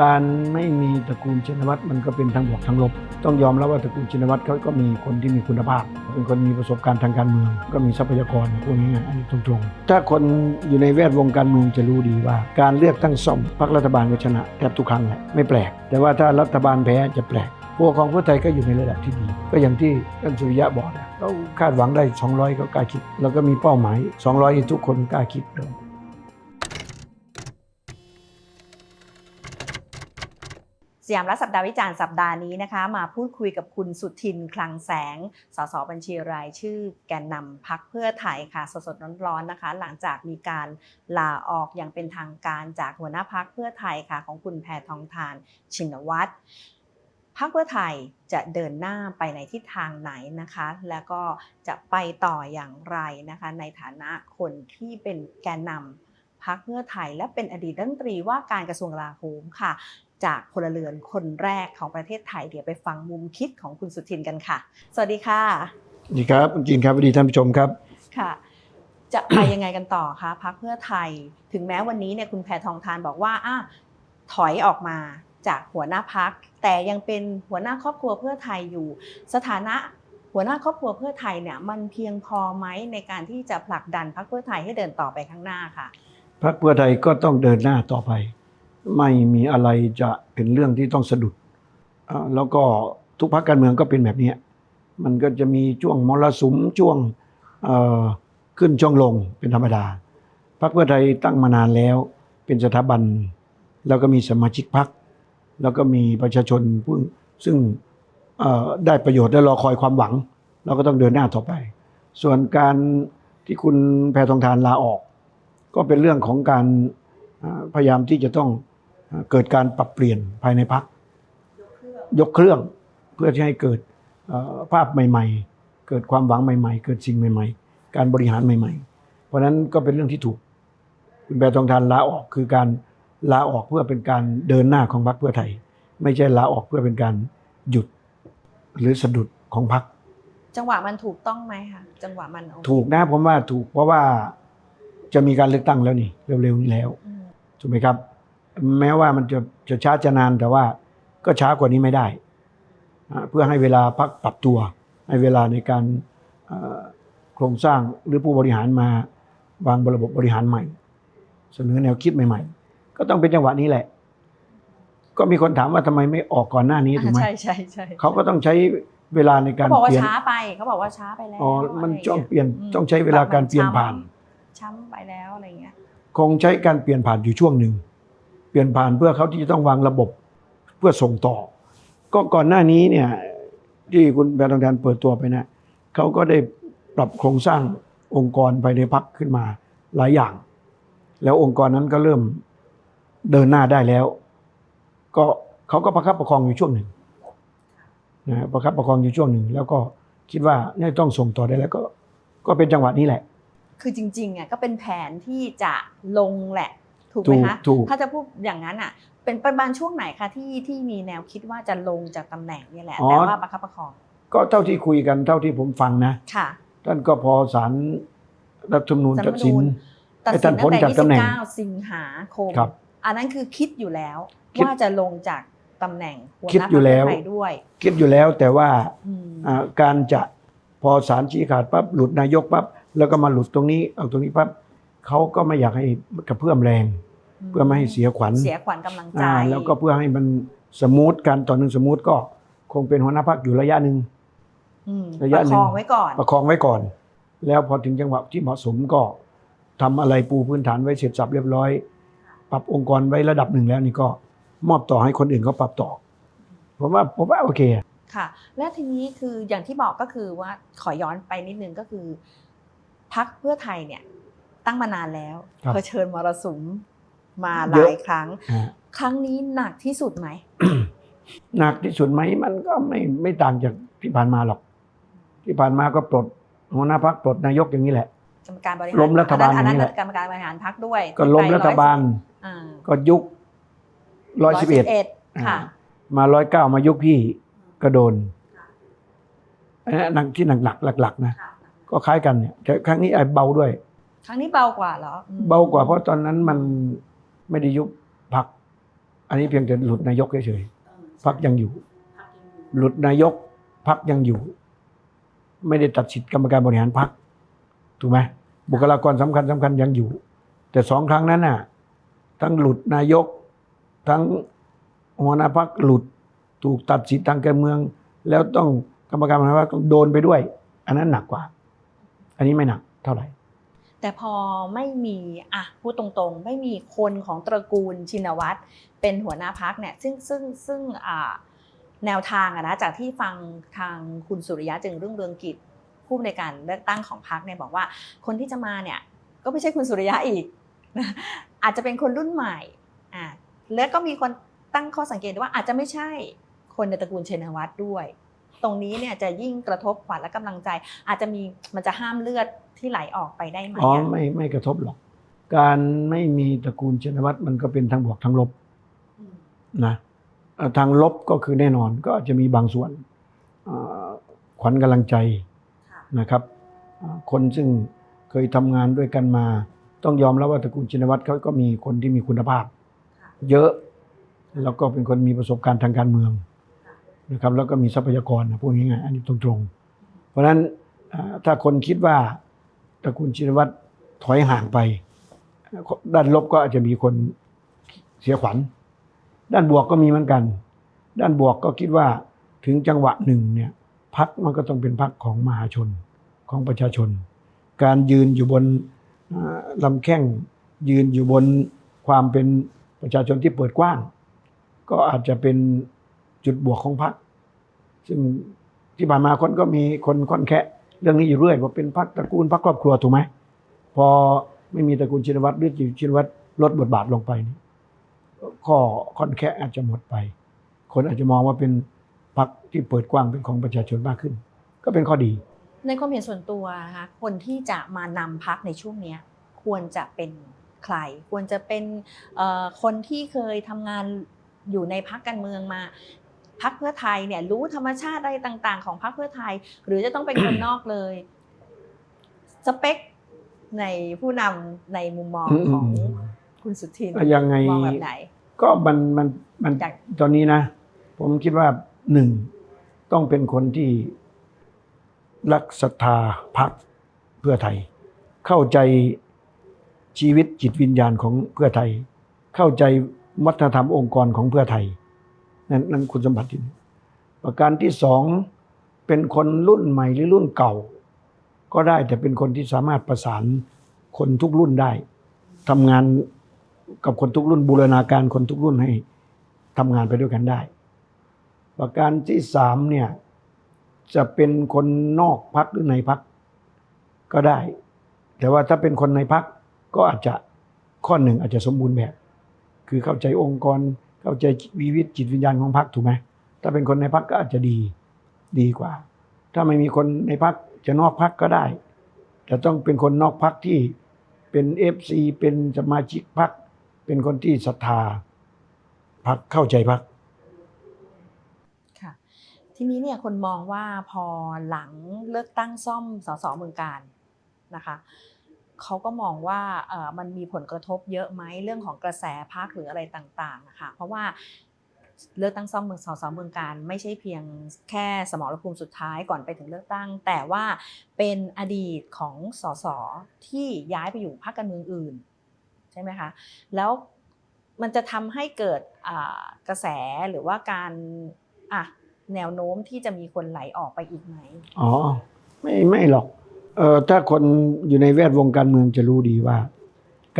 การไม่มีตระกูลชินวัตรมันก็เป็นทั้งบวกทั้งลบ ต้องยอมรับว่าตระกูลชินวัตรเขาก็มีคนที่มีคุณภาพ เป็นคนมีประสบการณ์ทางการเมือง ก็มีทรัพยากรพวกนี้อันนี้ตรงๆ ถ้าคนอยู่ในแวดวงการเมืองจะรู้ดีว่า การเลือกตั้งซ่อมพรรครัฐบาลก็ชนะแทบทุกครั้งแหละไม่แปลก แต่ว่าถ้ารัฐบาลแพ้จะแปลกพวกของเพื่อไทยก็อยู่ในระดับที่ดี ก็อย่างที่ท่านสุริยะบอกนะเขาคาดหวังได้ 200 ก็กล้าคิด แล้วก็มีเป้าหมาย 200ที่ทุกคนกล้าคิดเลย สยามรัฐสัปดาห์วิจารณ์สัปดาห์นี้นะคะ มาพูดคุยกับคุณสุทินคลังแสง สสบัญชีรายชื่อแกนนำพักเพื่อไทยค่ะ สดๆร้อนๆนะคะ หลังจากมีการลาออกอย่างเป็นทางการจากหัวหน้าพักเพื่อไทยค่ะ ของคุณแพทองทานชินวัตรพักเพื่อไทยจะเดินหน้าไปในทิศทางไหนนะคะ แล้วก็จะไปต่ออย่างไรนะคะ ในฐานะคนที่เป็นแกนนำพักเพื่อไทยและเป็นอดีตรัฐมนตรีว่าการกระทรวงกลาโหมค่ะ จากพลเรือนคนแรกของประเทศไทย เดี๋ยวไปฟังมุมคิดของคุณสุทินกันค่ะ สวัสดีค่ะสวัสดีครับคุณจินครับสวัสดีท่านผู้ชมครับค่ะ จะไปยังไงกันต่อคะพักเพื่อไทย ถึงแม้วันนี้เนี่ยคุณแพทองทานบอกว่าอะถอยออกมาจากหัวหน้าพัก แต่ยังเป็นหัวหน้าครอบครัวเพื่อไทยอยู่ สถานะหัวหน้าครอบครัวเพื่อไทยเนี่ยมันเพียงพอไหมในการที่จะผลักดันพักเพื่อไทยให้เดินต่อไปข้างหน้าค่ะพรรคเพื่อไทยก็ต้องเดินหน้าต่อไป ไม่มีอะไรจะเป็นเรื่องที่ต้องสะดุด แล้วก็ทุกพรรคการเมืองก็เป็นแบบนี้ มันก็จะมีช่วงมรสุมช่วงขึ้นช่วงลงเป็นธรรมดา พรรคเพื่อไทยตั้งมานานแล้ว เป็นสถาบัน แล้วก็มีสมาชิกพรรค แล้วก็มีประชาชนผู้ซึ่งได้ประโยชน์และรอคอยความหวัง เราก็ต้องเดินหน้าต่อไป ส่วนการที่คุณแพทองทานลาออก ก็เป็นเรื่องของการพยายามที่จะต้อง เกิดการปรับเปลี่ยนภายในพักยกเครื่องเพื่อที่ให้เกิดเอ่อภาพใหม่ ๆ เกิดความหวังใหม่ ๆ เกิดสิ่งใหม่ ๆ การบริหารใหม่ ๆ เพราะฉะนั้นก็เป็นเรื่องที่ถูกคุณแพทองทานลาออกคือการลาออกเพื่อเป็นการเดินหน้าของพรรคเพื่อไทย ไม่ใช่ลาออกเพื่อเป็นการหยุดหรือสะดุดของพรรคจังหวะมันถูกต้องไหมคะจังหวะมันโอเคถูกนะผมว่าถูกเพราะว่าจะมีการเลือกตั้งแล้วนี่เร็วๆนี้แล้วอืมถูกไหมครับ แม้ว่ามันจะจะช้าจะนานแต่ว่าก็ช้ากว่านี้ไม่ได้อ่าเพื่อให้เวลาพักปรับตัวให้เวลาในการเอ่อโครงสร้างหรือผู้บริหารมาวางระบบบริหารใหม่ เสนอแนวคิดใหม่ ๆ ก็ต้องเป็นจังหวะนี้แหละ ก็มีคนถามว่าทำไมไม่ออกก่อนหน้านี้ถูกไหมใช่ใช่ใช่เขาก็ต้องใช้เวลาในการเขาบอกว่าเปลี่ยนช้าไปเขาบอกว่าช้าไปแล้วอ๋อมันะไรต้องย่าเปลี่ยนมต้องใช้เวลาการเปลี่ยนผ่านช้ำไปแล้วอะไรเงี้ยคงใช้การเปลี่ยนผ่านอยู่ช่วงหนึ่งเปลี่ยนผ่านเพื่อเขาที่จะต้องวางระบบเพื่อส่งต่อ ก็ก่อนหน้านี้เนี่ยที่คุณแพทองทานเปิดตัวไปนะเขาก็ได้ปรับโครงสร้างองค์กรภายในพักขึ้นมาหลายอย่าง แล้วองค์กรนั้นก็เริ่มเดินหน้าได้แล้ว ก็เขาก็ประคับประคองอยู่ช่วงหนึ่งนะประคับประคองอยู่ช่วงหนึ่ง แล้วก็คิดว่าเนี่ยต้องส่งต่อได้แล้วก็ก็เป็นจังหวะนี้แหละ คือจริงๆอะก็เป็นแผนที่จะลงแหละ ถูกไหมคะถูกถูกถ้าจะพูดอย่างนั้นอะเป็นประมาณช่วงไหนคะที่ที่มีแนวคิดว่าจะลงจากตำแหน่งเนี่ยแหละแต่ว่าประคับประคอง ก็เท่าที่คุยกันเท่าที่ผมฟังนะค่ะท่านก็พอสารรัฐธรรมนูญตัดสินตัดให้สิท่านนพ้ตั้นงแต่จากตำแหน่ง29 สิงหาคมครับอันนั้นคือคิดอยู่แล้วคิดว่าจะลงจากตำแหน่งหัวหคิดน้าอยู่แล้วพรรคเพื่ไทยด้วย คิดอยู่แล้วแต่ว่าอืมอ่าการจะพอสารชี้ขาดปั๊บหลุดนายกปั๊บแล้วก็มาหลุดตรงนี้เอาตรงนี้ปั๊บ เขาก็ไม่อยากให้กระเพื่อมแรง เพื่อไม่ให้เสียขวัญเสียขวัญกำลังใจอ่าแล้วก็เพื่อให้มันสมูทการต่อหนึ่งสมูทก็คงเป็นหัวหน้าพักอยู่ระยะหนึ่งอืมระปยะระหคนึ่งองไว้ก่อน ประคองไว้ก่อน แล้วพอถึงจังหวะที่เหมาะสมก็ทำอะไรปูพื้นฐานไว้เสร็จสับเรียบร้อย ปรับองค์กรไว้ระดับหนึ่งแล้วนี่ก็มอบต่อให้คนอื่นเขาปรับต่อผมว่าผมว่าโอเคอะค่ะ และทีนี้คืออย่างที่บอกก็คือว่าขอย้อนไปนิดนึงก็คือพักเพื่อไทยเนี่ย ตั้งมานานแล้วครับเผชิญมรสุมมาหเยอะลายครั้ง ฮะ ครั้งนี้หนักที่สุดไหม หนักที่สุดไหมมันก็ไม่ไม่ต่างจากที่ผ่านมาหรอก ที่ผ่านมาก็ปลดหัวหน้าพักปลดนายกอย่างนี้แหละ กรรมการบริหารล้มรัฐบาลอันนั้นอย่างนี้แหละ กรรมการบริหารพักด้วยก็ล้มที่ไปรัฐบาลอ่าก็ยุคร้อยสิบเอ็ด111ค่ะ มาร้อยเก้ามายุคพี่ก็โดนอันนั้นหนักที่หนักๆหลักๆนะ ก็คล้ายกันเนี่ยแต่ครั้งนี้ไอ้เบาด้วย ครั้งนี้เบากว่าเหรออืมเบากว่าเพราะตอนนั้นมันไม่ได้ยุบพัก อันนี้เพียงแต่หลุดนายกเฉยๆพักยังอยู่ หลุดนายกพักยังอยู่ ไม่ได้ตัดสิทธิ์กรรมการบริหารพักถูกไหมบุคลากรสำคัญสำคัญยังอยู่ แต่สองครั้งนั้นน่ะ ทั้งหลุดนายก ทั้งหัวหน้าพักหลุดถูกตัดสิทธิ์ทางการเมือง แล้วต้องกรรมการบริหารพักต้องโดนไปด้วย อันนั้นหนักกว่า อันนี้ไม่หนักเท่าไหร่ แต่พอไม่มีอะพูดตรงๆ ไม่มีคนของตระกูลชินวัตรเป็นหัวหน้าพักเนี่ยซึ่งซึ่งซึ่งแนวทางอะนะจากที่ฟังทางคุณสุริยะจึงรุ่งเรืองกิจผู้ในการเลือกตั้งของพักเนี่ยบอกว่าคนที่จะมาเนี่ยก็ไม่ใช่คุณสุริยะอีก อาจจะเป็นคนรุ่นใหม่อะแล้วก็มีคนตั้งข้อสังเกตว่าอาจจะไม่ใช่คนในตระกูลชินวัตรด้วย ตรงนี้เนี่ยจะยิ่งกระทบขวัญและกำลังใจ อาจจะมีมันจะห้ามเลือดที่ไหลออกไปได้ไหมอ๋ออะไม่ไม่กระทบหรอก การไม่มีตระกูลชินวัตรมันก็เป็นทั้งบวกทั้งลบอืมนะเอ่อทางลบก็คือแน่นอนก็อาจจะมีบางส่วนเอ่อขวัญกำลังใจค่ะนะครับเอ่อคนซึ่งเคยทำงานด้วยกันมา ต้องยอมรับว่าตระกูลชินวัตรเขาก็มีคนที่มีคุณภาพค่ะเยอะแล้วก็เป็นคนมีประสบการณ์ทางการเมืองค่ะ นะครับแล้วก็มีทรัพยากรนะพูดง่ายๆอันนี้ตรงๆ เพราะฉะนั้นถ้าคนคิดว่าตระกูลชินวัตรถอยห่างไป ด้านลบก็อาจจะมีคนเสียขวัญ ด้านบวกก็มีเหมือนกัน ด้านบวกก็คิดว่าถึงจังหวะหนึ่งเนี่ยพักมันก็ต้องเป็นพักของมหาชนของประชาชน การยืนอยู่บนลำแข้งยืนอยู่บนความเป็นประชาชนที่เปิดกว้าง ก็อาจจะเป็น จุดบวกของพรรคซึ่งที่ผ่านมาคนก็มีคนค่อนแคะเรื่องนี้อยู่เรื่อยว่าเป็นพรรคตระกูลพรรคครอบครัวถูกไหมพอไม่มีตระกูลชินวัตรหรือชินวัตรลดบทบาทลงไปนี่ข้อค่อนแคะอาจจะหมดไป คนอาจจะมองว่าเป็นพรรคที่เปิดกว้างเป็นของประชาชนมากขึ้น ก็เป็นข้อดี ในความเห็นส่วนตัวนะคะคนที่จะมานำพักในช่วงเนี้ยควรจะเป็นใคร ควรจะเป็นคนที่เคยทำงานอยู่ในพักการเมืองมา พักเพื่อไทยเนี่ยรู้ธรรมชาติอะไรต่าง ๆ ของพักเพื่อไทย หรือจะต้องเป็นคนนอกเลย สเปคในผู้นำในมุมมองของคุณสุทินอะยังไงมองแบบไหน ก็มันมันมันจากตอนนี้นะ ผมคิดว่าหนึ่งต้องเป็นคนที่รักศรัทธาพักเพื่อไทย เข้าใจชีวิตจิตวิญญาณของเพื่อไทย เข้าใจวัฒนธรรมองค์กรของเพื่อไทย นั่นนั่นคุณสมบัติที่นึงประการที่สองเป็นคนรุ่นใหม่หรือรุ่นเก่า ก็ได้แต่เป็นคนที่สามารถประสานคนทุกรุ่นได้ทำงานกับคนทุกรุ่นบูรณาการคนทุกรุ่นให้ทำงานไปด้วยกันได้ ประการที่สามเนี่ยจะเป็นคนนอกพักหรือในพักก็ได้ แต่ว่าถ้าเป็นคนในพักก็อาจจะข้อหนึ่งอาจจะสมบูรณ์แบบ คือเข้าใจองค์กร เข้าใจวิวิตจิตวิญญาณของพักถูกไหมถ้าเป็นคนในพักก็อาจจะดีดีกว่า ถ้าไม่มีคนในพักจะนอกพักก็ได้ แต่ต้องเป็นคนนอกพักที่เป็นเอฟซีเป็นสมาชิกพักเป็นคนที่ศรัทธาพักเข้าใจพักค่ะทีนี้เนี่ยคนมองว่าพอหลังเลือกตั้งซ่อมสสเมืองการนะคะ เขาก็มองว่ามันมีผลกระทบเยอะไหมเรื่องของกระแสพักหรืออะไรต่างๆนะคะเพราะว่าเลือกตั้งซ่อมเมืองสอสเมืองการไม่ใช่เพียงแค่สมรภูมิสุดท้ายก่อนไปถึงเลือกตั้ง แต่ว่าเป็นอดีตของสสที่ย้ายไปอยู่พรรคการเมืองอื่นใช่ไหมคะแล้วมันจะทำให้เกิดกระแสหรือว่าการอะแนวโน้มที่จะมีคนไหลออกไปอีกไหมอ๋อไม่ไม่หรอก เออถ้าคนอยู่ในแวดวงการเมืองจะรู้ดีว่า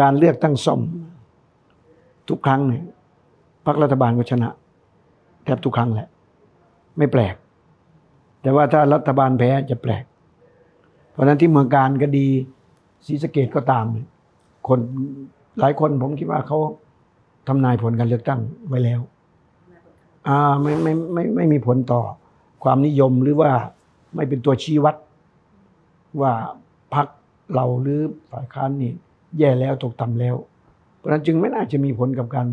การเลือกตั้งซ่อม ทุกครั้งเนี่ยพรรครัฐบาลก็ชนะ แทบทุกครั้งแหละ ไม่แปลก แต่ว่าถ้ารัฐบาลแพ้จะแปลก เพราะฉะนั้นที่เมืองการก็ดีศรีสะเกดก็ตาม คนหลายคนผมคิดว่าเขาทำนายผลการเลือกตั้งไว้แล้ว อ่าไม่ไม่ไม่ไม่มีผลต่อความนิยมหรือว่าไม่เป็นตัวชี้วัด ว่าพักเราหรือฝ่ายค้านนี่แย่แล้วตกต่ำแล้ว เพราะฉะนั้นจึงไม่น่าจะมีผลกับการ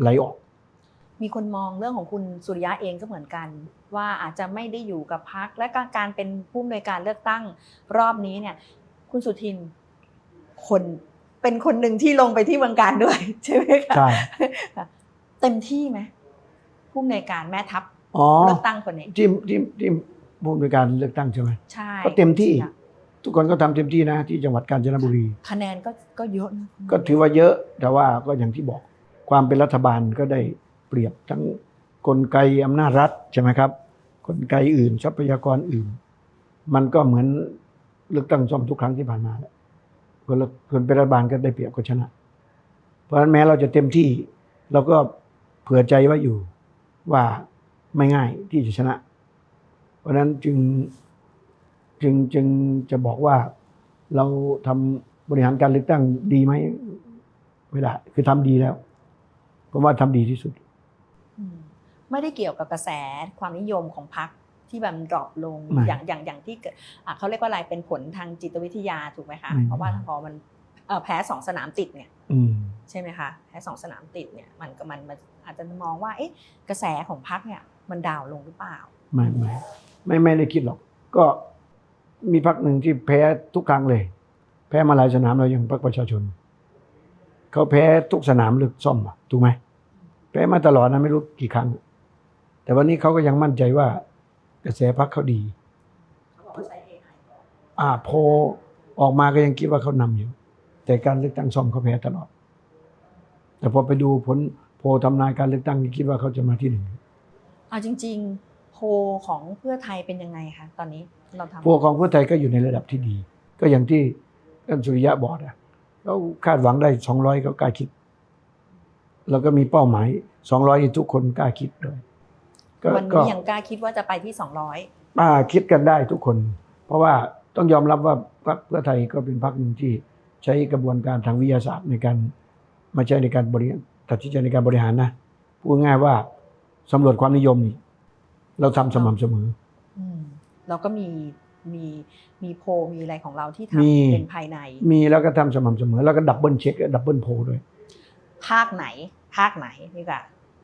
ไหลออก มีคนมองเรื่องของคุณสุริยะเองก็เหมือนกัน ว่าอาจจะไม่ได้อยู่กับพักและก็การเป็นผู้อำนวยการเลือกตั้งรอบนี้เนี่ย คุณสุทินคนเป็นคนหนึ่งที่ลงไปที่เมืองการด้วย ใช่ไหมคะใช่เต็มที่ไหมผู้อำนวยการแม่ทัพอ๋อเลือกตั้งคนนี้ที่ที่ที่ ผู้ในวยการเลือกตั้งใช่ไหมใช่ก็เต็มที่จริงอะทุกคนก็ทำเต็มที่นะ ที่จังหวัดกาญจนบุรี คะแนนก็ก็เยอะนะก็ถือว่าเยอะแต่ว่าก็อย่างที่บอกความเป็นรัฐบาลก็ได้เปรียบทั้งกลไกอำนาจรัฐใช่ไหมครับ กลไกอื่นทรัพยากรอื่น มันก็เหมือนเลือกตั้งซ่อมทุกครั้งที่ผ่านมาแหละคนละคนเป็นรัฐบาลก็ได้เปรียบก็ชนะ เพราะฉะนั้นแม้เราจะเต็มที่ เราก็เผื่อใจไว้อยู่ว่าไม่ง่ายที่จะชนะ เพราะฉะนั้นจึงจึงจึงจะบอกว่าเราทำบริหารการเลือกตั้งดีไหมไม่ได้คือทำดีแล้วผมว่าทำดีที่สุดอืมไม่ได้เกี่ยวกับกระแสความนิยมของพรรคที่แบบดรอปลงไม่อย่างอย่างอย่างที่เกิดอะเขาเรียกว่าอะไรเป็นผลทางจิตวิทยาถูกไหมคะไม่เพราะว่าพอมันเอ่อแพ้สองสนามติดเนี่ยอืมใช่ไหมคะแพ้สองสนามติดเนี่ยมันก็มันมันอาจจะมองว่าเอ๊ะกระแสของพรรคเนี่ยมันดาวน์ลงหรือเปล่า ไม่ไม่ ไม่ไม่ได้คิดหรอก ก็มีพักหนึ่งที่แพ้ทุกครั้งเลย แพ้มาหลายสนามเรายังพักประชาชน เขาแพ้ทุกสนามเลือกซ่อมอะถูกไหมแพ้มาตลอดนะไม่รู้กี่ครั้ง แต่วันนี้เขาก็ยังมั่นใจว่ากระแสพักเขาดีอ่าใช้ AI อ่าโพออกมาก็ยังคิดว่าเขานำอยู่ แต่การเลือกตั้งซ่อมเขาแพ้ตลอด แต่พอไปดูผลโพลทำนายการเลือกตั้งคิดว่าเขาจะมาที่หนึ่งเอาจริง ๆ พลของเพื่อไทยเป็นยังไงคะตอนนี้เราทำโพลของเพื่อไทยก็อยู่ในระดับที่ดี ก็อย่างที่ท่านสุริยะบอกอะเขาคาดหวังได้สองร้อยเขากล้าคิด แล้วก็มีเป้าหมายสองร้อยทุกคนกล้าคิดด้วยก็วันก็นี้ยังกล้าคิดว่าจะไปที่200ป้าคิดกันได้ทุกคน เพราะว่าต้องยอมรับว่าพรรคเพื่อไทยก็เป็นพรรคหนึ่งที่ใช้กระบวนการทางวิทยาศาสตร์ในการมาใช้ในการบริหารตัดสินใจในการบริหารนะพูดง่ายว่าสำรวจความนิยมนี่ เราทำสม่ำเสมอ อืมเราก็มีมีมีโพลมีอะไรของเราที่มี ทำเป็นภายใน มีแล้วก็ทำสม่ำเสมอ แล้วก็ดับเบิลเช็คดับเบิลโพลด้วย ภาคไหน ภาคไหนนี่ค่ะ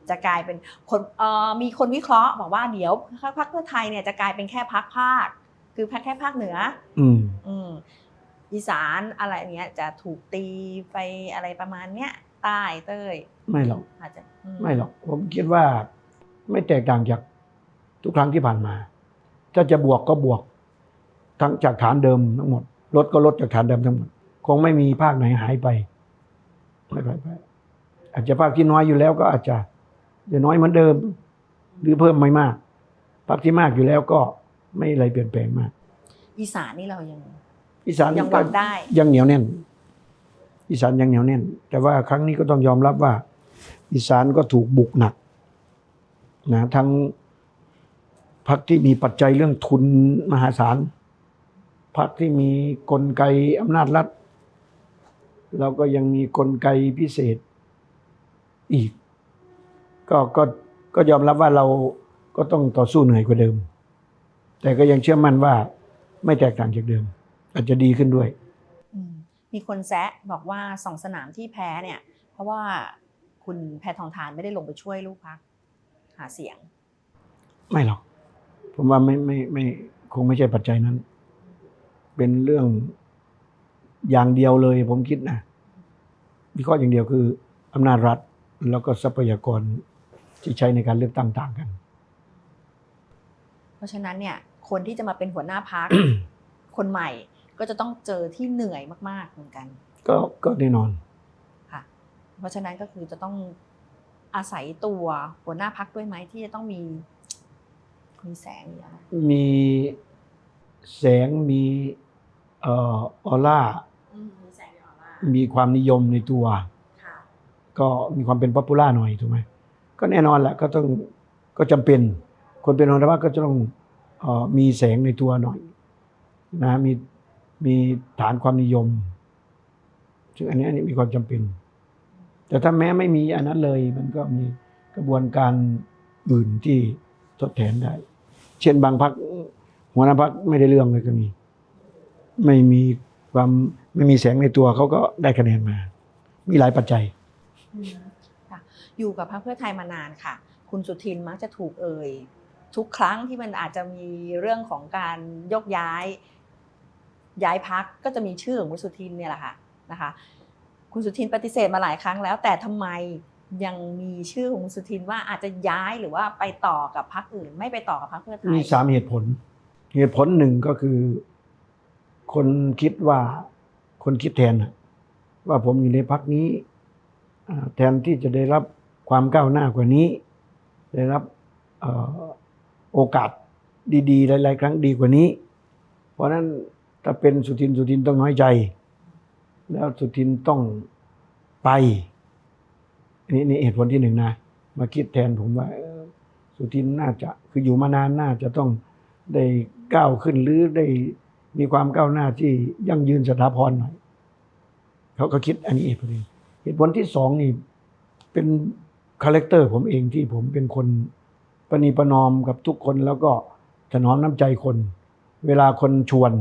จะกลายเป็นคนเอ่อมีคนวิเคราะห์บอกว่าเดี๋ยวพรรคเพื่อไทยเนี่ยจะกลายเป็นแค่พักภาค คือแค่ภาคเหนือ อืม อืมอีสานอะไรเนี้ยจะถูกตีไปอะไรประมาณเนี้ยใต้เต้ยไม่หรอก อาจจะไม่หรอก ผมคิดว่าไม่แตกต่างจาก ทุกครั้งที่ผ่านมา ถ้าจะบวกก็บวก ทั้งจากฐานเดิมทั้งหมด ลดก็ลดจากฐานเดิมทั้งหมด คงไม่มีภาคไหนหายไปไม่หายไปอาจจะภาคที่น้อยอยู่แล้วก็อาจจะจะน้อยเหมือนเดิม หรือเพิ่มไม่มาก ภาคที่มากอยู่แล้วก็ไม่อะไรเปลี่ยนแปลงมาก อีสานนี่เรายัง อีสานยังหวังได้ ยังเหนียวแน่น อีสานยังเหนียวแน่น แต่ว่าครั้งนี้ก็ต้องยอมรับว่า อีสานก็ถูกบุกหนักนะทั้ง พรรคที่มีปัจจัยเรื่องทุนมหาศาลพรรคที่มีกลไกอำนาจรัฐแล้วก็ยังมีกลไกพิเศษอีก ก็ก็ก็ยอมรับว่าเราก็ต้องต่อสู้เหนื่อยกว่าเดิม แต่ก็ยังเชื่อมั่นว่าไม่แตกต่างจากเดิม อาจจะดีขึ้นด้วยอืมมีคนแซะบอกว่าสองสนามที่แพ้เนี่ย เพราะว่าคุณแพทองทานไม่ได้ลงไปช่วยลูกพักหาเสียง ไม่หรอก ผมว่าไม่ไม่ไม่คงไม่ใช่ปัจจัยนั้น เป็นเรื่องอย่างเดียวเลย ผมคิดนะวิเคราะห์อย่างเดียวคืออำนาจรัฐแล้วก็ทรัพยากรที่ใช้ในการเลือกตั้งต่างกัน เพราะฉะนั้นเนี่ย คนที่จะมาเป็นหัวหน้าพักคนใหม่ก็จะต้องเจอที่เหนื่อยมาก ๆ เหมือนกัน ก็ก็แน่นอนค่ะ เพราะฉะนั้นก็คือจะต้องอาศัยตัวหัวหน้าพักด้วยไหมที่จะต้องมี มีแสงอย่างมีแสงมีเอ่อออร่ามีแสงออร่ามีความนิยมในตัว ค่ะก็มีความเป็นป๊อปปูล่าหน่อยถูกไหมก็แน่นอนแหละก็ต้องก็จำเป็น คนเป็นหัวหน้าพรรคก็จะต้องเอ่อมีแสงในตัวหน่อยนะมีมีฐานความนิยม ซึ่งอันนี้อันนี้มีความจำเป็น แต่ถ้าแม้ไม่มีอันนั้นเลย มันก็มีกระบวนการอื่นที่ทดแทนได้ เช่นบางพักหัวหน้าพักไม่ได้เรื่องเลยก็มี ไม่มีความไม่มีแสงในตัวเขาก็ได้คะแนนมา มีหลายปัจจัยอืมค่ะอยู่กับพรรคเพื่อไทยมานานค่ะ คุณสุทินมักจะถูกเอ่ยทุกครั้งที่มันอาจจะมีเรื่องของการยกย้าย ย้ายพักก็จะมีชื่อของคุณสุทินเนี่ยแหละค่ะนะคะ คุณสุทินปฏิเสธมาหลายครั้งแล้ว แต่ทำไม ยังมีชื่อของสุทินว่าอาจจะย้ายหรือว่าไปต่อกับพรรคอื่น ไม่ไปต่อกับพรรคเพื่อไทยมีสามเหตุผล เหตุผลหนึ่งก็คือ คนคิดว่าคนคิดแทน ว่าผมอยู่ในพักนี้แทนที่จะได้รับความก้าวหน้ากว่านี้ ได้รับออโอกาสดีๆ หลาย ๆ ครั้งดีกว่านี้ เพราะฉะนั้นถ้าเป็นสุทินสุทินต้องน้อยใจ แล้วสุทินต้องไป นี่นี่เหตุผลที่หนึ่งนะ มาคิดแทนผมว่าสุทินน่าจะคืออยู่มานานน่าจะต้องได้ก้าวขึ้นหรือได้มีความก้าวหน้าที่ยั่งยืนสถาพรหน่อยเขาก็คิดอันนี้เหตุผลเหตุผลที่สองนี่เป็นคาแรคเตอร์ผมเองที่ผมเป็นคนประนีประนอมกับทุกคนแล้วก็ถนอมน้ำใจคน เวลาคนชวน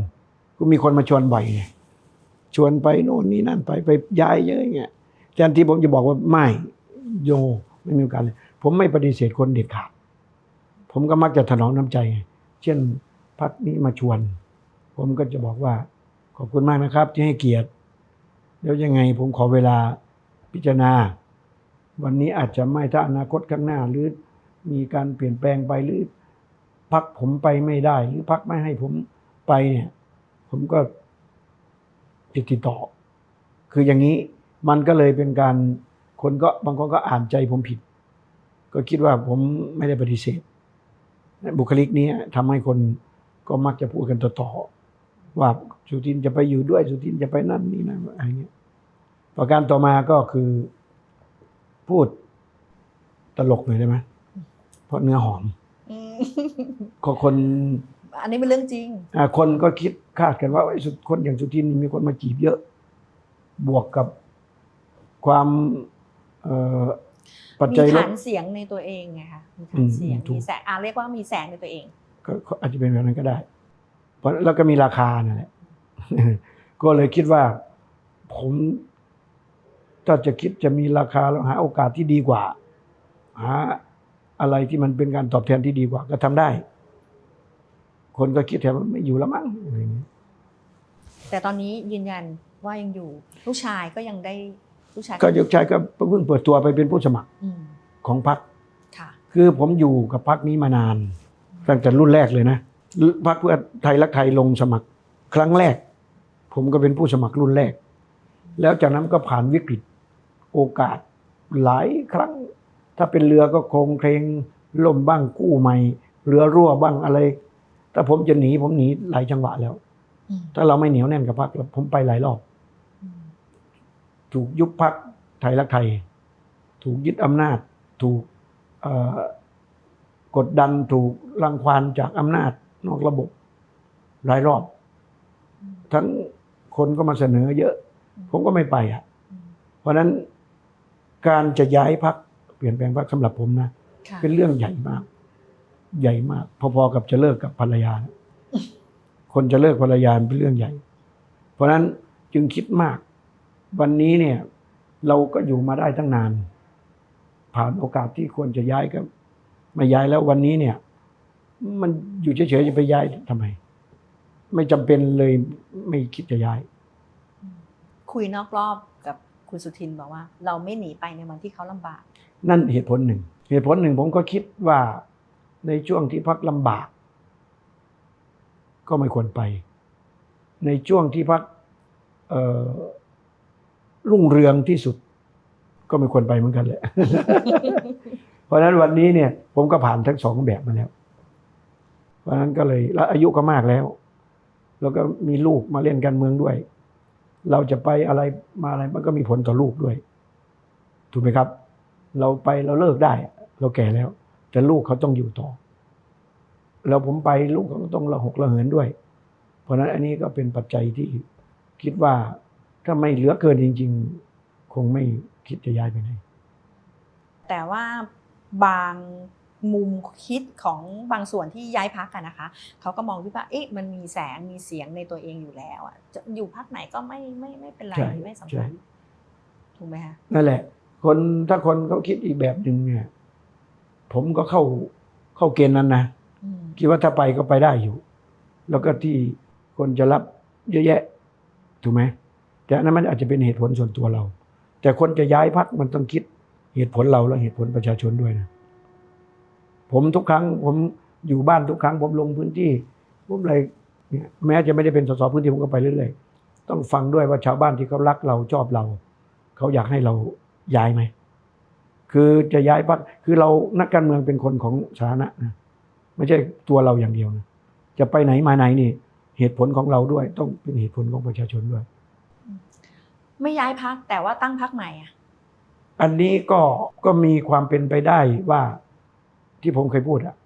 ก็มีคนมาชวนบ่อยไงชวนไปโน่นนี่นั่นไปไปย้ายเยอะเงี้ยแทนที่ผมจะบอกว่าไม่ โยไม่มีโอกาสเลย ผมไม่ปฏิเสธคนเด็ดขาด ผมก็มักจะถนอมน้ำใจ เช่นพักนี้มาชวน ผมก็จะบอกว่า ขอบคุณมากนะครับ ที่ให้เกียรติแล้วยังไงผมขอเวลาพิจารณา วันนี้อาจจะไม่ถ้าอนาคตข้างหน้าหรือมีการเปลี่ยนแปลงไปหรือพักผมไปไม่ได้ หรือพักไม่ให้ผมไปเนี่ย ผมก็จะติดต่อ คืออย่างนี้มันก็เลยเป็นการ คนก็บางคนก็อ่านใจผมผิด ก็คิดว่าผมไม่ได้ปฏิเสธ บุคลิกนี้ทำให้คนก็มักจะพูดกันต่อๆว่าสุทินจะไปอยู่ด้วยสุทินจะไปนั่นนี่นะอะไรเงี้ยประการต่อมาก็คือ พูดตลกหน่อยได้ไหมเพราะเนื้อหอมอืมก็คน อันนี้เป็นเรื่องจริงอ่าคนก็คิดคาดกันว่าไอ้สุคนอย่างสุทินมีคนมาจีบเยอะ บวกกับความเอ่อ ปัจมีจัยลฐาบนเสียงในตัวเองไงคะมีอืฐานมเสียงถูก มีแสงอ่าเรียกว่ามีแสงในตัวเอง ก็ก็อาจจะเป็นแบบนั้นก็ได้ เพราะแล้วก็มีราคานั่นแหละ ก็เลยคิดว่า ผมถ้าจะคิดจะมีราคาแล้วหาโอกาสที่ดีกว่า หาอะไรที่มันเป็นการตอบแทนที่ดีกว่า ก็ทำได้ คนก็คิดแถวาไม่อยู่แล้วมั้งอะไรอย่างเงี้ยแต่ตอนนี้ยืนยันว่ายังอยู่ ลูกชายก็ยังได้ ลูกชายก็ยกชายก็เพิ่งเปิดตัวไปเป็นผู้สมัครอืมของพรรคค่ะ คือผมอยู่กับพรรคนี้มานาน ตั้งแต่รุ่นแรกเลยนะพรรคเพื่อไทยรักไทยลงสมัคร ครั้งแรก ผมก็เป็นผู้สมัครรุ่นแรก แล้วจากนั้นก็ผ่านวิกฤตโอกาสหลายครั้ง ถ้าเป็นเรือก็โครงเครงล่มบ้างกู้ใหม่ เรือรั่วบ้างอะไรถ้าผมจะหนีผมหนีหลายจังหวะแล้ว อืมถ้าเราไม่เหนียวแน่นกับพรรคแล้วผมไปหลายรอบอืม ถูกยุบพักไทยรักไทย ถูกยึดอำนาจ ถูกเอ่อกดดันถูกรังควานจากอำนาจนอกระบบหลายรอบ ทั้งคนก็มาเสนอเยอะ ผมก็ไม่ไปอะอืมเพราะฉะนั้นการจะย้ายพักเปลี่ยนแปลงพักสำหรับผมนะค่ะเป็นเรื่องใหญ่มาก ใหญ่มาก พอๆกับจะเลิกกับภรรยานะคนจะเลิกภรรยาเป็นเรื่องใหญ่ เพราะฉะนั้นจึงคิดมาก วันนี้เนี่ยเราก็อยู่มาได้ตั้งนาน ผ่านโอกาสที่ควรจะย้ายก็ไม่ย้ายแล้ววันนี้เนี่ย มันอยู่เฉยๆจะไปย้ายทำไม ไม่จำเป็นเลยไม่คิดจะย้าย คุยนอกรอบกับคุณสุทินบอกว่า เราไม่หนีไปในวันที่เขาลำบาก นั่นเหตุผลหนึ่ง เหตุผลหนึ่งผมก็คิดว่าในช่วงที่พักลำบาก ก็ไม่ควรไป ในช่วงที่พักเอ่อ รุ่งเรืองที่สุด ก็ไม่ควรไปเหมือนกันแหละ เพราะฉะนั้นวันนี้เนี่ย ผมก็ผ่านทั้งสองแบบมาแล้ว เพราะฉะนั้นก็เลยแล้วอายุก็มากแล้ว แล้วก็มีลูกมาเล่นการเมืองด้วย เราจะไปอะไรมาอะไรมันก็มีผลต่อลูกด้วย ถูกไหมครับ เราไปเราเลิกได้ เราแก่แล้ว แต่ลูกเขาต้องอยู่ต่อแล้วผมไปลูกเขาต้องระหกระเหินด้วย เพราะนั้นอันนี้ก็เป็นปัจจัยที่คิดว่า ถ้าไม่เหลือเกินจริง ๆ คงไม่คิดจะย้ายไปไหนแต่ว่าบางมุมคิดของบางส่วนที่ย้ายพักกันนะคะ เขาก็มองที่ว่าเอ๊ะมันมีแสงมีเสียงในตัวเองอยู่แล้วอะจะอยู่พักไหนก็ไม่ไม่ไม่เป็นไรใช่ไม่สำใช่คัญถูกไหมคะนั่นแหละ คนถ้าคนเขาคิดอีกแบบหนึ่งเนี่ย ผมก็เข้าเข้าเกณฑ์นั้นนะอืมคิดว่าถ้าไปก็ไปได้อยู่ แล้วก็ที่คนจะรับเยอะแยะ ถูกไหม แต่นั้นมันอาจจะเป็นเหตุผลส่วนตัวเรา แต่คนจะย้ายพักมันต้องคิดเหตุผลเราและเหตุผลประชาชนด้วยนะผมทุกครั้ง ผมอยู่บ้านทุกครั้ง ผมลงพื้นที่ผมอะไรเนี่ยแม้จะไม่ได้เป็นสสพื้นที่ผมก็ไปเรื่อยๆต้องฟังด้วยว่าชาวบ้านที่เขารักเราชอบเรา เขาอยากให้เราย้ายไหมคือจะย้ายพักคือเรานักการเมืองเป็นคนของสาธารณะนะไม่ใช่ตัวเราอย่างเดียวนะจะไปไหนมาไหนนี่ เหตุผลของเราด้วย ต้องเป็นเหตุผลของประชาชนด้วย ไม่ย้ายพักแต่ว่าตั้งพักใหม่อะอันนี้ก็ก็มีความเป็นไปได้ว่าที่ผมเคยพูดอะ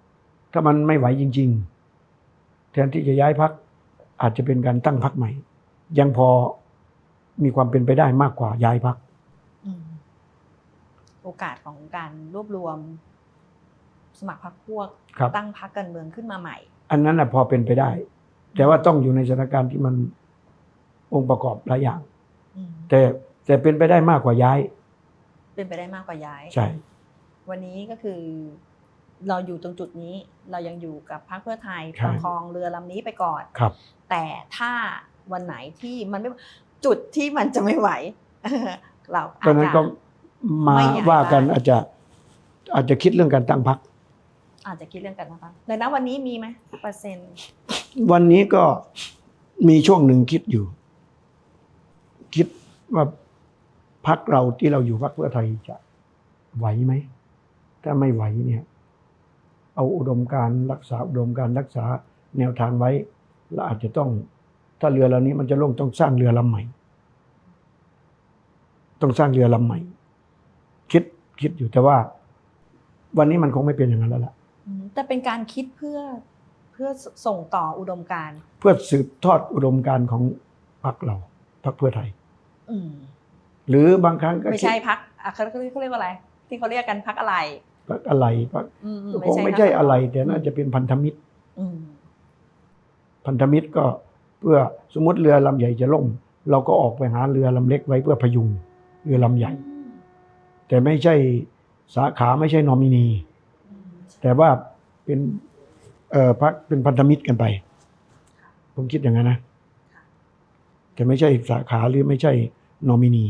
ถ้ามันไม่ไหวจริง ๆ แทนที่จะย้ายพักอาจจะเป็นการตั้งพักใหม่ ยังพอมีความเป็นไปได้มากกว่าย้ายพักอืมโอกาสของการรวบรวม สมัครพรรคพวกครับตั้งพักการเมืองขึ้นมาใหม่ อันนั้นนะพอเป็นไปได้ แต่ว่าต้องอยู่ในสถานการณ์ที่มันองค์ประกอบหลายอย่าง อืมแต่แต่เป็นไปได้มากกว่าย้าย เป็นไปได้มากกว่าย้าย ใช่ วันนี้ก็คือ เราอยู่ตรงจุดนี้ เรายังอยู่กับพรรคเพื่อไทยใช่ ประคองเรือลำนี้ไปก่อน ครับ แต่ถ้าวันไหนที่มันไม่จุดที่มันจะไม่ไหว เราตอนนั้นอาจจะก็มาไม่ย้ายว่ากันได้ อาจจะอาจจะคิดเรื่องการตั้งพักอาจจะคิดเรื่องกันนะคะในณวันนี้มีไหมเปอร์เซ็นต์วันนี้ก็มีช่วงหนึ่งคิดอยู่คิด ว่าพักเราที่เราอยู่พักเพื่อไทยจะไหวไหม ถ้าไม่ไหวเนี่ย เอาอุดมการณ์รักษาอุดมการณ์รักษาแนวทางไว้เราอาจจะต้อง ถ้าเรือลำนี้มันจะล่มต้องสร้างเรือลำใหม่ ต้องสร้างเรือลำใหม่ คิดคิดอยู่แต่ว่า วันนี้มันคงไม่เป็นอย่างนั้นแล้วล่ะอืมแต่เป็นการคิดเพื่อเพื่อส่งต่ออุดมการณ์เพื่อสืบทอดอุดมการณ์ของพรรคเราพรรคเพื่อไทยอืม หรือบางครั้งก็ไม่คิดใช่พักเขาเขาเรียกว่าอะไร ที่เขาเรียกกันพักอะไรพรรคอะไรพรรคอืมคงไม่ใช่พคอะไรแต่น่าจะเป็นพันธมิตรอืมพันธมิตรก็เพื่อสมมติเรือลำใหญ่จะล่ม เราก็ออกไปหาเรือลำเล็กไว้เพื่อพยุงเรือลำใหญ่ แต่ไม่ใช่สาขาไม่ใช่นอมินีอืมแต่ว่าเป็นเอ่อพักเป็นพันธมิตรกันไป ผมคิดอย่างนั้นนะแต่ไม่ใช่สาขาหรือไม่ใช่ นอมินี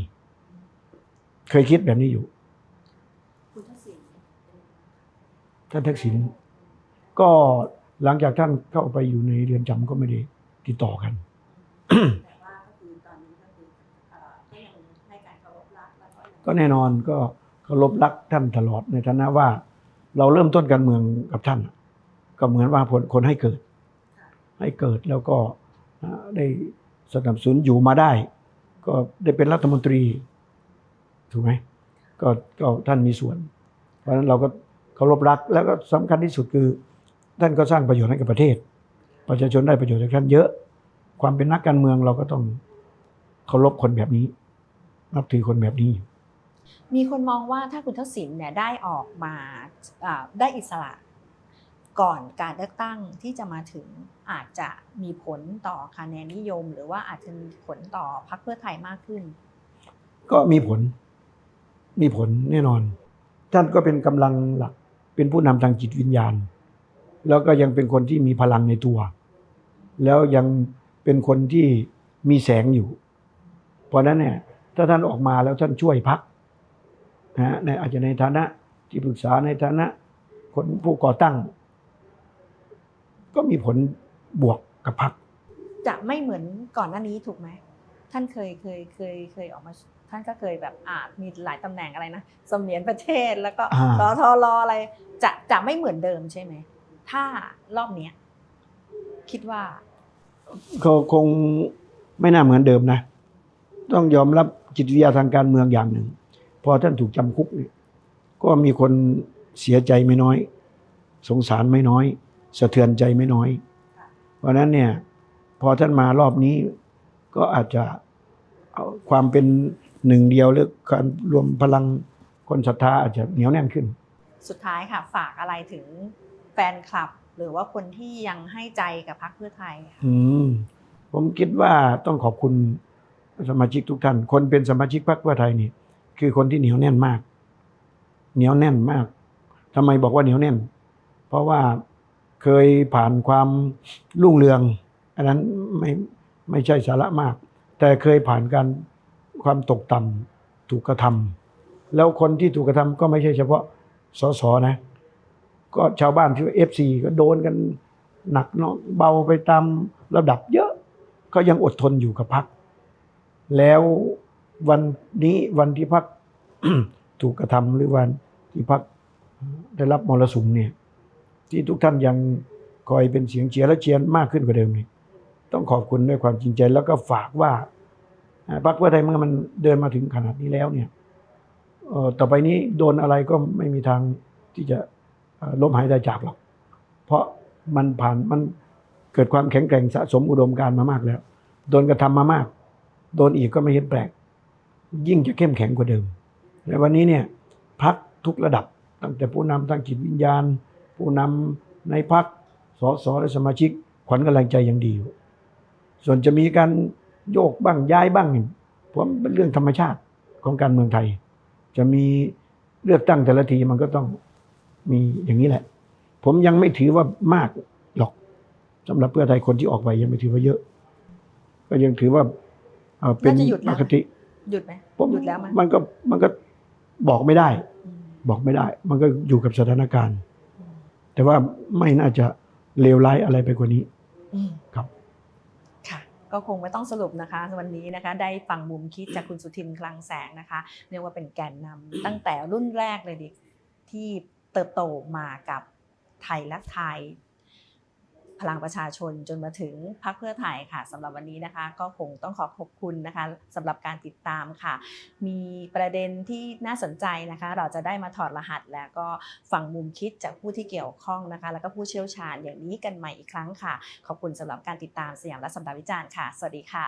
เคยคิดแบบนี้อยู่คุณทักษิณท่านทักษิณก็หลังจากท่านเข้าไปอยู่ในเรือนจำก็ไม่ได้ติดต่อกันแต่ว่าก็คือตอนนี้ก็คือเอ่อก็ยังให้การเคารพรักแล้วก็ยังก็แน่นอนก็เคารพรักท่านตลอดในฐานะว่า เราเริ่มต้นการเมืองกับท่าน ก็เหมือนว่าผลคนให้เกิด ให้เกิดแล้วก็อ่าได้สนับสนุนอยู่มาได้ ก็ได้เป็นรัฐมนตรี ถูกไหมก็ก็ท่านมีส่วน เพราะฉะนั้นเราก็เคารพรัก แล้วก็สำคัญที่สุดคือ ท่านก็สร้างประโยชน์ให้กับประเทศ ประชาชนได้ประโยชน์จากท่านเยอะ ความเป็นนักการเมืองเราก็ต้องเคารพคนแบบนี้ นับถือคนแบบนี้ มีคนมองว่าถ้าคุณทักษิณเนี่ยได้ออกมาได้อิสระ ก่อนการเลือกตั้งที่จะมาถึงอาจจะมีผลต่อคะแนนนิยม หรือว่าอาจจะมีผลต่อพรรคเพื่อไทยมากขึ้น ก็มีผล มีผลแน่นอน ท่านก็เป็นกำลังหลักเป็นผู้นำทางจิตวิญญาณ แล้วก็ยังเป็นคนที่มีพลังในตัว แล้วยังเป็นคนที่มีแสงอยู่ เพราะนั้นเนี่ยถ้าท่านออกมาแล้วท่านช่วยพักนะฮะในอาจจะในฐานะที่ปรึกษาในฐานะ คนผู้ก่อตั้ง ก็มีผลบวกกับพักจะไม่เหมือนก่อนหน้านี้ถูกไหมท่านเคยเคยเคยเคยออกมาท่านก็เคยแบบอ่ามีหลายตำแหน่งอะไรนะสมเด็จประเทศแล้วก็อ่าสทรอะไร จะจะไม่เหมือนเดิมใช่ไหมถ้ารอบเนี้ยคิดว่าเขาคงไม่น่าเหมือนเดิมนะ ต้องยอมรับจิตวิทยาทางการเมืองอย่างหนึ่ง พอท่านถูกจำคุกเนี่ยก็มีคนเสียใจไม่น้อย สงสารไม่น้อย สะเทือนใจไม่น้อย เพราะฉะนั้นเนี่ยพอท่านมารอบนี้ก็อาจจะเอาความเป็นหนึ่งเดียวหรือการรวมพลังคนศรัทธาอาจจะเหนียวแน่นขึ้น สุดท้ายค่ะฝากอะไรถึงแฟนคลับ หรือว่าคนที่ยังให้ใจกับพรรคเพื่อไทยค่ะอืมผมคิดว่าต้องขอบคุณสมาชิกทุกท่าน คนเป็นสมาชิกพรรคเพื่อไทยนี่คือคนที่เหนียวแน่นมาก เหนียวแน่นมากทำไมบอกว่าเหนียวแน่น เพราะว่า เคยผ่านความรุ่งเรือง อันนั้นไม่ไม่ใช่สาระมาก แต่เคยผ่านการความตกต่ำถูกกระทแล้วคนที่ถูกกระทำก็ไม่ใช่เฉพาะสสนะ ก็ชาวบ้านที่เอฟซีก็โดนกันหนักเนาะเบาไปตามระดับเยอะ ก็ยังอดทนอยู่กับพัก แล้ววันนี้วันที่พักถูกกระทำหรือวันที่พักได้รับมรสุมเนี่ย ที่ทุกท่านยังคอยเป็นเสียงเชียร์และเชียร์มากขึ้นกว่าเดิมนี่ต้องขอบคุณด้วยความจริงใจแล้วก็ฝากว่าพรรคเพื่อไทยเมื่อมันเดินมาถึงขนาดนี้แล้วเนี่ยต่อไปนี้โดนอะไรก็ไม่มีทางที่จะล้มหายใจจากหรอก เพราะมันผ่านมันเกิดความแข็งแกร่งสะสมอุดมการมามากแล้ว โดนกระทำมามาก โดนอีกก็ไม่เห็นแปลก ยิ่งจะเข้มแข็งกว่าเดิม และวันนี้เนี่ยพักทุกระดับตั้งแต่ผู้นำทางจิตวิญญาณ ผู้นำในพักสสและสมาชิกขวัญกำลังใจยังดีอยู่ ส่วนจะมีการโยกบ้างย้ายบ้างนี่ผมเป็นเรื่องธรรมชาติของการเมืองไทย จะมีเลือกตั้งแต่ละทีมันก็ต้องมีอย่างนี้แหละ ผมยังไม่ถือว่ามากหรอกสำหรับเพื่อไทยคนที่ออกไปยังไม่ถือว่าเยอะ ก็ยังถือว่าเอ่อเป็นน่าจะหยุดแล้ปวกติหยุดไหมผมหยุดแล้วไหมมันก็มันก็บอกไม่ได้อืมบอกไม่ได้ มันก็อยู่กับสถานการณ์ แต่ว่าไม่น่าจะเลวร้ายอะไรไปกว่านี้ครับค่ะ ก็คงไม่ต้องสรุปนะคะ วันนี้นะคะ ได้ฟังมุมคิดจากคุณสุทินคลังแสงนะคะเรียกว่าเป็นแกนนำตั้งแต่รุ่นแรกเลยดิที่เติบโตมากับไทยและไทย พลังประชาชนจนมาถึงพรรคเพื่อไทยค่ะสำหรับวันนี้นะคะ ก็คงต้องขอขอบคุณนะคะสำหรับการติดตามค่ะ มีประเด็นที่น่าสนใจนะคะ เราจะได้มาถอดรหัสแล้วก็ฟังมุมคิดจากผู้ที่เกี่ยวข้องนะคะ แล้วก็ผู้เชี่ยวชาญอย่างนี้กันใหม่อีกครั้งค่ะ ขอบคุณสำหรับการติดตามสยามและสัปดาห์วิจารณ์ค่ะ สวัสดีค่ะ